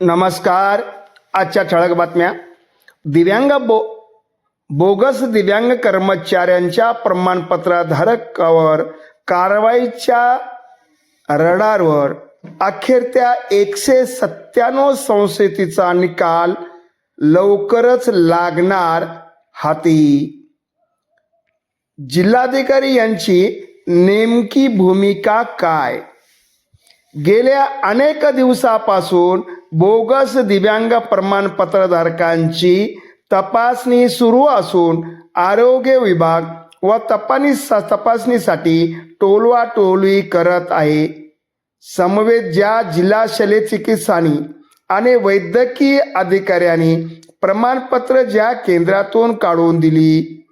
नमस्कार. आजच्या ठळक बातम्या. दिव्यांग बो बोगस दिव्यांग कर्मचाऱ्यांच्या प्रमाणपत्राधारकावर कारवाईच्या रडारवर अखेर त्या एकशे सत्त्याण्णव संस्थेचा निकाल लवकरच लागणार हाती. जिल्हाधिकारी यांची नेमकी भूमिका काय? गेल्या अनेक दिवसापासून बोगस दिव्यांग प्रमाणपत्रधारकांची तपासणी सुरू असून आरोग्य विभाग व तपासणी तपासणीसाठी टोलवा टोलवी करत आहे. समवेत ज्या जिल्हा शल्यचिकित्सानी आणि वैद्यकीय अधिकाऱ्यांनी प्रमाणपत्र ज्या केंद्रातून काढून दिली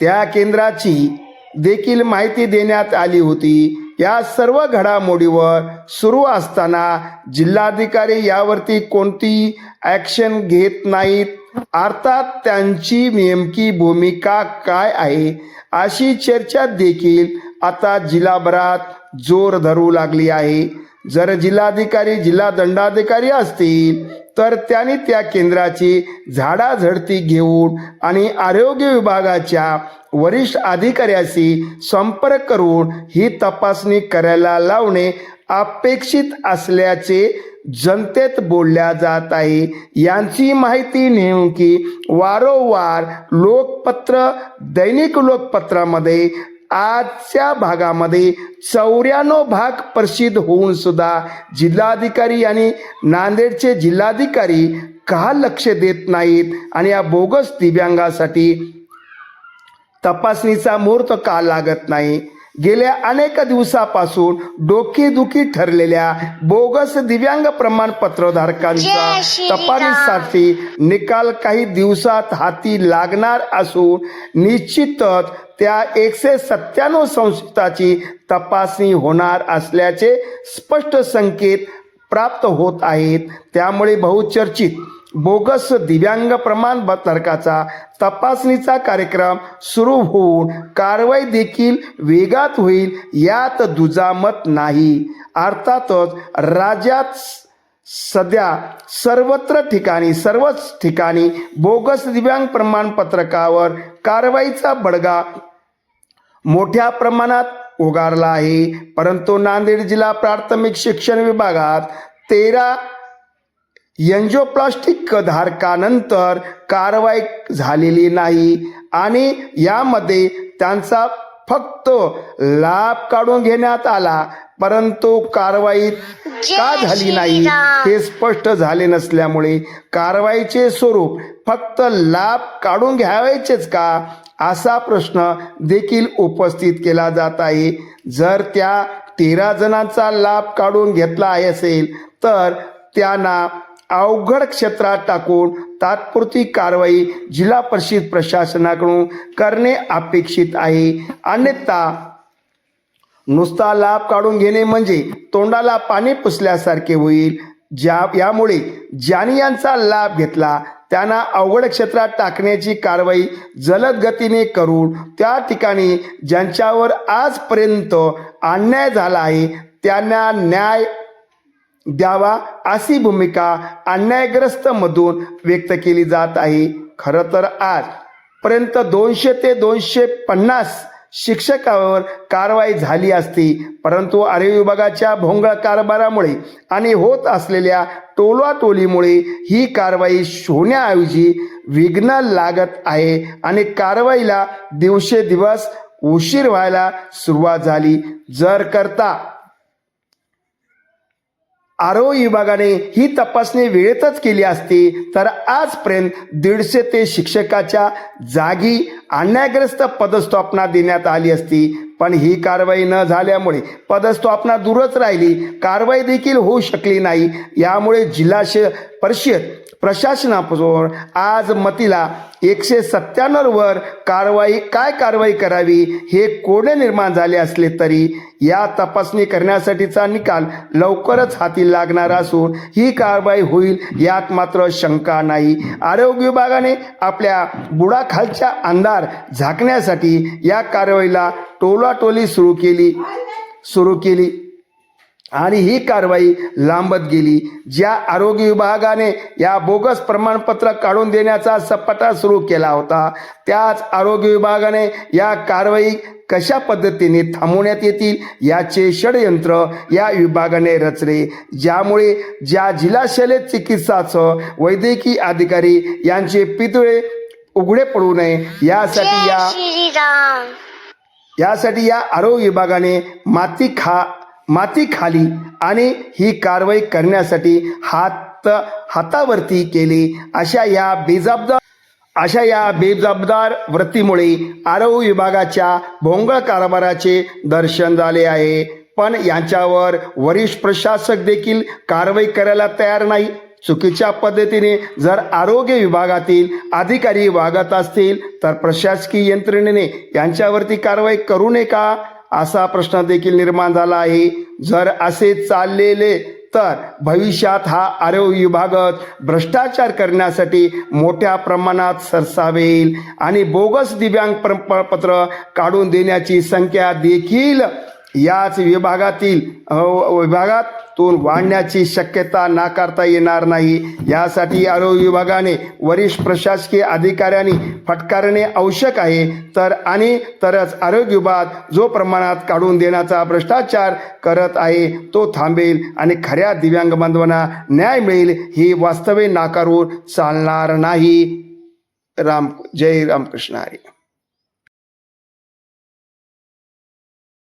त्या केंद्राची देखील माहिती देण्यात आली होती. या सर्व घडामोडीवर सुरू असताना जिल्हाधिकारी यावरती कोणती ॲक्शन घेत नाहीत? अर्थात त्यांची नेमकी भूमिका काय आहे? अशी चर्चा देखील आता जिल्हाभरात जोर धरू लागली आहे. जर जिल्हाधिकारी जिल्हा दंडाधिकारी असतील तर त्यांनी त्या केंद्राची झाडाझडती घेऊन आणि आरोग्य विभागाच्या वरिष्ठ अधिकाऱ्याशी संपर्क करून ही तपासणी करायला लावणे अपेक्षित असल्याचे जनतेत बोलल्या जात आहे. यांची माहिती नेमकी वारंवार लोकपत्र दैनिक लोकपत्रामध्ये आजच्या भागामध्ये चौऱ्याण्णव भाग प्रसिद्ध होऊन सुद्धा जिल्हाधिकारी आणि नांदेडचे जिल्हाधिकारी का लक्ष देत नाहीत? आणि या बोगस दिव्यांगासाठी तपासणीचा मुहूर्त का लागत नाही? गेल्या अनेक दिवसापासून डोकेदुखी ठरलेल्या बोगस दिव्यांग प्रमाणपत्रधारकांचा. तपासणीसाठी निकाल काही दिवसात हाती लागणार असून निश्चितच त्या एकशे सत्त्याण्णव संस्थाची तपासणी होणार असल्याचे स्पष्ट संकेत प्राप्त होत आहेत त्यामुळे बहुचर्चित बोगस दिव्यांग प्रमाणपत्रकाचा तपासणीचा कार्यक्रम सुरू होऊन कारवाई देखील वेगात होईल यात दुजामत नाही. अर्थातच राज्यात सध्या सर्वत्र ठिकाणी सर्वच ठिकाणी बोगस दिव्यांग प्रमाणपत्रकावर कारवाईचा बडगा मोठ्या प्रमाणात उगारला आहे. परंतु नांदेड जिल्हा प्राथमिक शिक्षण विभागात तेरा एन्जिओप्लास्टिक धारकानंतर कारवाई झालेली नाही आणि यामध्ये त्यांचा फक्त लाभ काढून घेण्यात आला परंतु कारवाई का झाली नाही. हे स्पष्ट झाले नसल्यामुळे कारवाईचे स्वरूप फक्त लाभ काढून घ्यावायचेच का असा प्रश्न देखील उपस्थित केला जात आहे जर त्या तेरा जणांचा लाभ काढून घेतला आहे असेल तर त्यांना अवघड क्षेत्रात टाकून तात्पुरती कारवाई जिल्हा परिषद प्रशासनाकडून करणे अपेक्षित आहे. अन्यथा नुसता लाभ काढून घेणे म्हणजे तोंडाला पाणी पुसल्यासारखे होईल. ज्या यामुळे ज्यांनी यांचा लाभ घेतला त्यांना अवघड क्षेत्रात टाकण्याची कारवाई जलद गतीने करून त्या ठिकाणी ज्यांच्यावर आजपर्यंत अन्याय झाला आहे त्यांना न्याय द्यावा अशी भूमिका अन्यायग्रस्त मधून व्यक्त केली जात आहे. खरं तर आजपर्यंत दोनशे ते दोनशे पन्नास शिक्षकावर कारवाई झाली असती. परंतु आरे विभागाच्या भोंगळ कारभारामुळे आणि होत असलेल्या टोलवाटोलीमुळे ही कारवाई होण्याऐवजी विघ्न लागत आहे आणि कारवाईला दिवसेदिवस उशीर व्हायला सुरुवात झाली. जर करता आरोग्य विभागाने ही तपासणी वेळेतच केली असती तर आजपर्यंत दीडशे ते शिक्षकाच्या जागी अन्यायग्रस्त पदस्थापना देण्यात आली असती पण ही कारवाई न झाल्यामुळे पदस्थापना दूरच राहिली. कारवाई देखील होऊ शकली नाही. यामुळे जिल्हा श परिषद प्रशासनापासून आज मतीला एकशे सत्त्याण्णववर कारवाई काय कारवाई करावी हे कोडे निर्माण झाले असले तरी या तपासणी करण्यासाठीचा निकाल लवकरच हाती लागणार असून ही कारवाई होईल यात मात्र शंका नाही. आरोग्य विभागाने आपल्या बुडाखालच्या अंधार झाकण्यासाठी या कारवाईला टोलाटोली सुरू केली. सुरू केली. आणि ही कारवाई लांबत गेली. ज्या आरोग्य विभागाने या बोगस प्रमाणपत्र काढून देण्याचा सपाटा सुरू केला होता त्याच आरोग्य विभागाने या कारवाई कशा पद्धतीने थांबवण्यात येतील याचे षडयंत्र या विभागाने रचले. ज्यामुळे ज्या जिल्हा शल्य चिकित्सासह वैद्यकीय अधिकारी यांचे पितळे उघडे पडू नये. यासाठी या यासाठी या आरोग्य विभागाने माती खा माती खाली आणि ही कारवाई करण्यासाठी हात हातावरती केली. अशा या बेजबाबदार अशा या बेजबाबदार वृत्तीमुळे आरोग्य विभागाच्या भोंगळ कारभाराचे दर्शन झाले आहे. पण यांच्यावर वरिष्ठ प्रशासक देखील कारवाई करायला तयार नाही. चुकीच्या पद्धतीने जर आरोग्य विभागातील अधिकारी वागत असतील तर प्रशासकीय यंत्रणेने यांच्यावरती कारवाई करू नये का? असा प्रश्न देखील निर्माण झाला आहे. जर असे चाललेले तर भविष्यात हा आरोग्य विभागच भ्रष्टाचार करण्यासाठी मोठ्या प्रमाणात सरसावेल आणि बोगस दिव्यांग पत्र काढून देण्याची संख्या देखील याच विभागातील विभागातून वाढण्याची शक्यता नाकारता येणार नाही. यासाठी आरोग्य विभागाने वरिष्ठ प्रशासकीय अधिकाऱ्यांनी फटकारणे आवश्यक आहे. तर आणि तरच आरोग्य विभाग जो प्रमाणात काढून देण्याचा भ्रष्टाचार करत आहे तो थांबेल आणि खऱ्या दिव्यांग बांधवांना न्याय मिळेल ही वास्तवे नाकारून चालणार नाही. राम जय रामकृष्ण हरी.